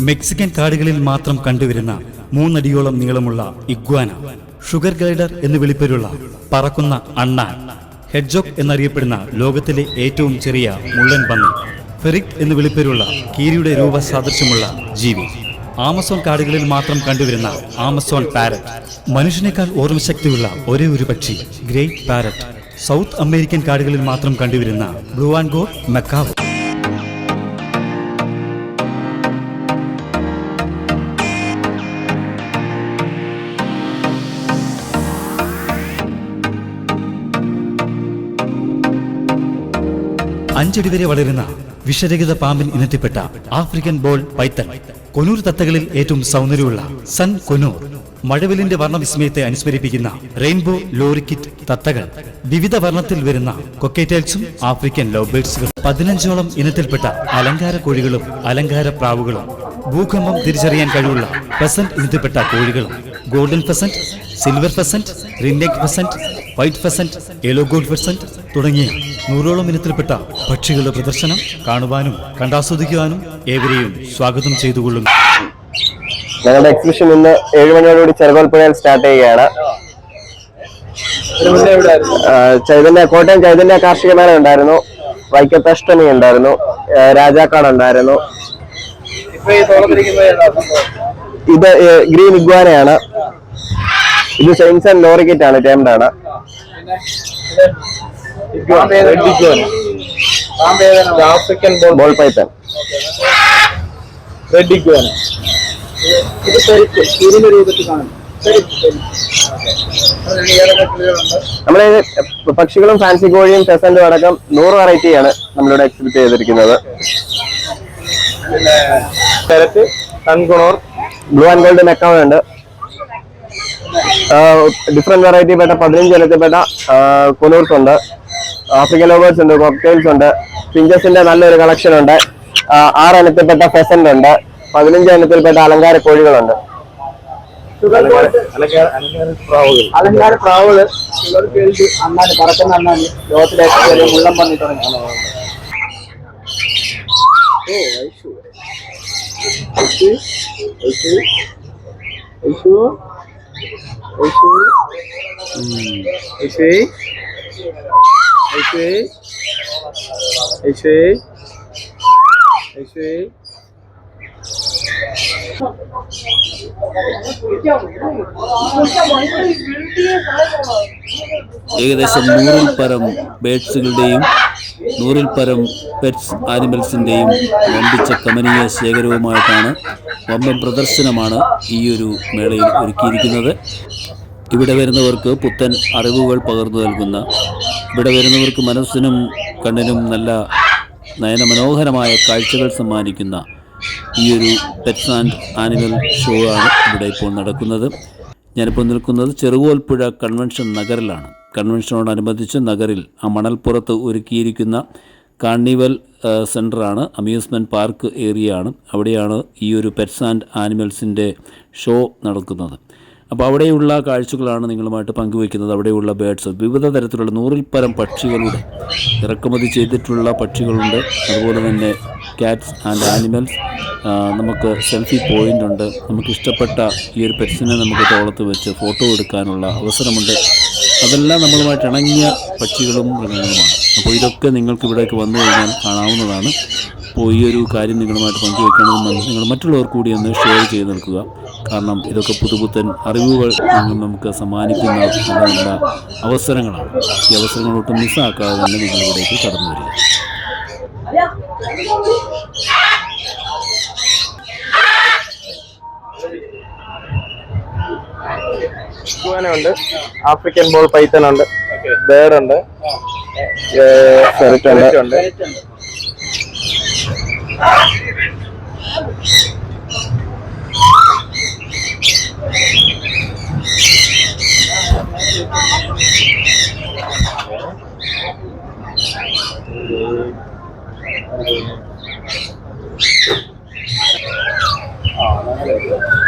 Mexican കാടുകളിൽ മാത്രം കണ്ടുവരുന്ന മൂന്നടിയോളം നീളമുള്ള ഇഗ്വാന ഷുഗർ ഗൈഡർ എന്ന് വിളിപ്പേരുള്ള പറക്കുന്ന അണ്ണാൻ ഹെഡ്ജോക്ക് എന്നറിയപ്പെടുന്ന ലോകത്തിലെ ഏറ്റവും ചെറിയ മുള്ളൻ പന്നി ഫെറിക് എന്ന് വിളിപ്പേരുള്ള കീരിയുടെ രൂപ സാദൃശ്യമുള്ള ജീവി. ആമസോൺ കാടുകളിൽ മാത്രം കണ്ടുവരുന്ന ആമസോൺ പാരറ്റ് മനുഷ്യനേക്കാൾ ഓർമ്മശക്തിയുള്ള ഒരേ ഒരു പക്ഷി ഗ്രേറ്റ് പാരറ്റ്. സൗത്ത് അമേരിക്കൻ കാടുകളിൽ മാത്രം കണ്ടുവരുന്ന ബ്ലൂ ആൻഡ് ഗോഡ് മെക്കാവ്. അഞ്ചടി വരെ വളരുന്ന വിഷരഹിത പാമ്പിൻ ഇനത്തിൽപ്പെട്ട ആഫ്രിക്കൻ ബോൾ പൈത്തൻ കൊനൂർ തത്തകളിൽ ഏറ്റവും സൗന്ദര്യമുള്ള സൺ കൊനൂർ. മഴവിലിന്റെ വർണവിസ്മയത്തെ അനുസ്മരിപ്പിക്കുന്ന റെയിൻബോ ലോറിക്കിറ്റ് തത്തകൾ. വിവിധ വർണത്തിൽ വരുന്ന കൊക്കേറ്റൽസും ആഫ്രിക്കൻ ലവ് ബേർഡ്സുകൾ പതിനഞ്ചോളം ഇനത്തിൽപ്പെട്ട അലങ്കാര കോഴികളും അലങ്കാര പ്രാവുകളും. ഭൂകമ്പം തിരിച്ചറിയാൻ കഴിവുള്ള പെസന്റ് ഇനത്തിൽപ്പെട്ട കോഴികളും. Golden pheasant silver pheasant ringneck pheasant white pheasant yellow gold pheasant തുടങ്ങിയ നൂറോളം ഇനത്തിൽപ്പെട്ട പക്ഷികളുടെ പ്രദർശനം കാണുവാനും കണ്ടാസ്വദിക്കുവാനും ഏവരെയും സ്വാഗതം ചെയ്തുകൊള്ളുന്നു. ഞങ്ങളുടെ എക്സിബിഷൻ ഇന്ന് ഏഴ് മണിയോടുകൂടി ചെറുകോൽപ്പുഴയിൽ സ്റ്റാർട്ട് ചെയ്യുകയാണ്. ചൈതന്യ കോട്ടയം ചൈതന്യ കാർഷിക മേള ഉണ്ടായിരുന്നു. വൈക്കത്തഷ്ടമി ഉണ്ടായിരുന്നു. രാജാക്കാട് ഉണ്ടായിരുന്നു. ഇത് ഗ്രീൻ ഇഗ്വാനയാണ്. ഇത് സെയിൻസ് ലോറിക്കറ്റ് ആണ് ടേംഡ് ആണ് ആഫ്രിക്കൻ ബോൾ പൈത്തൻ ഇത് രൂപത്തിൽ കാണും. പക്ഷികളും ഫാൻസി കോഴിയും പെസന്റും അടക്കം നൂറ് വെറൈറ്റിയാണ് നമ്മളിവിടെ എക്സിബിറ്റ് ചെയ്തിരിക്കുന്നത്. Sun conure blue and gold ഉണ്ട്. ഡിഫറെന്റ് വെറൈറ്റി പെട്ട പതിനഞ്ച് ഇനത്തിൽപ്പെട്ട കൊലൂർസ് ഉണ്ട്. ആഫ്രിക്കൻ ലോബേഴ്സ് ഉണ്ട് കോക്ടെയിൽസ് ഉണ്ട്. പിഞ്ചസിന്റെ നല്ലൊരു കളക്ഷൻ ഉണ്ട്. ആറ് ഇനത്തിൽപ്പെട്ട ഫെസന്റ് ഉണ്ട്. പതിനഞ്ച് ഇനത്തിൽപ്പെട്ട അലങ്കാര കോഴികളുണ്ട്. അലങ്കാര പ്രാവുകൾ. അണ്ണാന് പറക്കുന്ന അണ്ണാന് ലോകത്തിലേക്ക് മുള്ളം പന്നി തുടങ്ങി ഓ ഐഷു ഐഷു ഐഷു అయిపోయి అయిపోయి అయిపోయి అయిపోయి ഏകദേശം നൂറിൽ പരം ബേഡ്സുകളുടെയും നൂറിൽ പരം പെറ്റ്സ് ആനിമൽസിന്റെയും വമ്പിച്ച കമനീയ ശേഖരവുമായിട്ടാണ് വമ്പൻ പ്രദർശനമാണ് ഈ ഒരു മേളയിൽ ഒരുക്കിയിരിക്കുന്നത്. ഇവിടെ വരുന്നവർക്ക് പുത്തൻ അറിവുകൾ പകർന്നു നൽകുന്ന ഇവിടെ വരുന്നവർക്ക് മനസ്സിനും കണ്ണിനും നല്ല നയനമനോഹരമായ കാഴ്ചകൾ സമ്മാനിക്കുന്ന ഈ ഒരു പെറ്റ്സ് ആൻഡ് ആനിമൽ ഷോ ആണ് ഇവിടെ ഇപ്പോൾ നടക്കുന്നത്. ഞാനിപ്പോൾ നിൽക്കുന്നത് ചെറുകോൽപ്പുഴ കൺവെൻഷൻ നഗറിലാണ്. കൺവെൻഷനോടനുബന്ധിച്ച് നഗറിൽ ആ മണൽപ്പുറത്ത് ഒരുക്കിയിരിക്കുന്ന കാർണിവൽ സെന്ററാണ് അമ്യൂസ്മെന്റ് പാർക്ക് ഏരിയ ആണ് അവിടെയാണ് ഈ ഒരു പെറ്റ്സ് ആൻഡ് ആനിമൽസിന്റെ ഷോ നടക്കുന്നത്. അപ്പോൾ അവിടെയുള്ള കാഴ്ചകളാണ് നിങ്ങളുമായിട്ട് പങ്കുവയ്ക്കുന്നത്. അവിടെയുള്ള ബേഡ്സ്. വിവിധ തരത്തിലുള്ള നൂറിൽ പരം പക്ഷികളുടെ ഇറക്കുമതി ചെയ്തിട്ടുള്ള പക്ഷികളുണ്ട്. അതുപോലെ തന്നെ കാറ്റ്സ് ആൻഡ് ആനിമൽസ് നമുക്ക് സെൽഫി പോയിന്റ് ഉണ്ട്. നമുക്ക് ഇഷ്ടപ്പെട്ട ഈ ഒരു പെറ്റ്സിനെ നമുക്ക് തോളത്ത് വെച്ച് ഫോട്ടോ എടുക്കാനുള്ള അവസരമുണ്ട്. അതെല്ലാം നമ്മളുമായിട്ട് ഇണങ്ങിയ പക്ഷികളും മൃഗങ്ങളുമാണ്. അപ്പോൾ ഇതൊക്കെ നിങ്ങൾക്ക് ഇവിടേക്ക് വന്നു കഴിഞ്ഞാൽ കാണാവുന്നതാണ്. അപ്പോൾ ഈ ഒരു കാര്യം നിങ്ങളുമായിട്ട് പങ്കുവെക്കണമെന്ന് നിങ്ങൾ മറ്റുള്ളവർ കൂടി ഒന്ന് ഷെയർ ചെയ്ത് നിൽക്കുക. കാരണം ഇതൊക്കെ പുതുപുത്തൻ അറിവുകൾ നമുക്ക് സമ്മാനിക്കുന്ന നല്ല അവസരങ്ങളാണ്. ഈ അവസരങ്ങളൊട്ടും മിസ്സാക്കാതെ തന്നെ നിങ്ങളിവിടേക്ക് കടന്നു വരിക. ഉണ്ട്. ആഫ്രിക്കൻ ബോൾ പൈത്തൺ ഉണ്ട്. ബേർഡ് ഉണ്ട്. ഫെറിറ്റ് ഉണ്ട്. ആ